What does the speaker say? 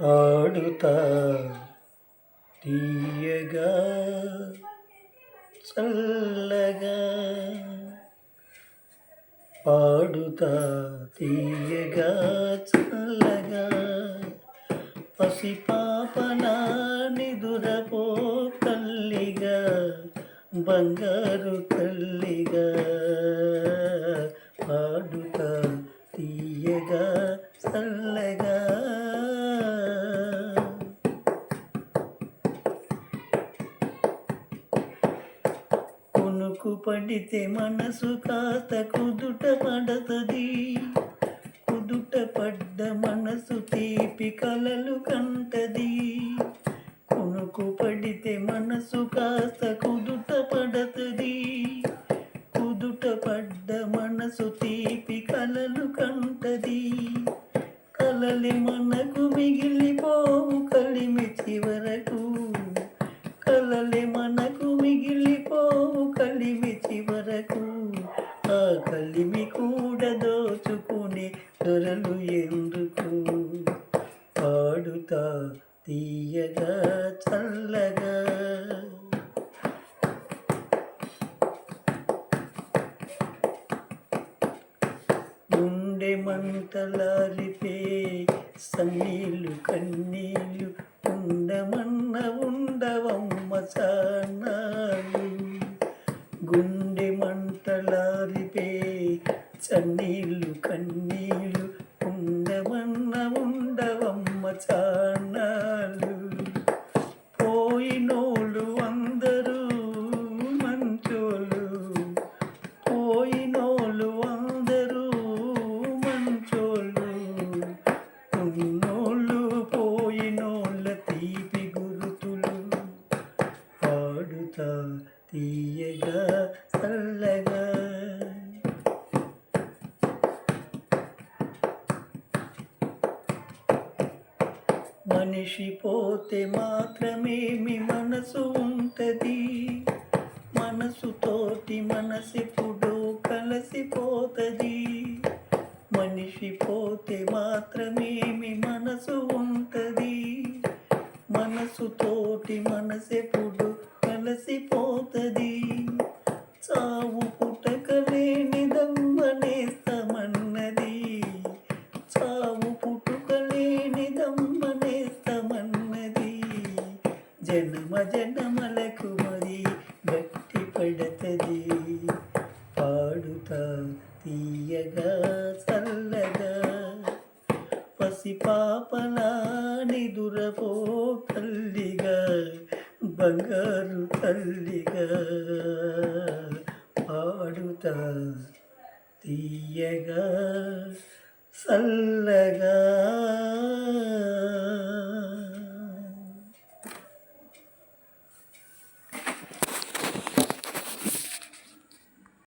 పాడుతా తీయగా చల్లగా పాడుతా. తీయగా చల్లగా పసిపాపనా నిదురపో తల్లిగా బంగారు తల్లిగా పాడుతా. తీయగా చల్లగా కునుకు పడితే మనసు కాస్త కుదుట పడతది. కుదుట పడ్డ మనసు తీపి కలలు కంటది. కునుకు పడితే మనసు కాస్త కుదుట పడతది. కుదుట పడ్డ మనసు తీపి కలలు కంటది. కలలి మనకు మిగిలిపోవు కలిమి చివరకు. కలలి మనకు మిగిలిపో కలిమి చివరకు ఆ కలిమి కూడా దోచుకునే దొరలు ఎందుకు? పాడుతా తీయగా చల్లగా. గుండె మంటలారిపే సన్నీళ్ళు కన్నీళ్ళు తలారిపే చన్నీళ్ళు కన్నీళ్ళు ఉండమన్న ఉండవమ్మ చాన్నాళ్ళు పోయినోళ్ళు అందరూ మంచోళ్ళు. పోయినోళ్ళు అందరూ మంచోళ్ళు. ఉన్నోళ్ళు పోయినోళ్ళ తీపి గురుతులు. పాడుతా తీయగా చల్లగా. మనిషి పోతే మాత్రమేమి మనసు ఉంటది. మనసుతోటి మనసిప్పుడు కలిసిపోతుంది. మనిషి పోతే మాత్రమేమి మనసు ఉంటది. మనసుతోటి మనసెప్పుడు కలిసిపోతది చావు పుట్టకలేని దమ్మనేస్తమన్నది చావు పుట్టుకలేని దమ్మనేస్తమన్నది జన్మ జనమలకు మరి గట్టి పడతది. పాడుతా తీయగా చల్లగా. పసిపాపలా నిదురపో తల్లిగా. బంగారు తల్లిగా పాడుతా తీయగా చల్లగా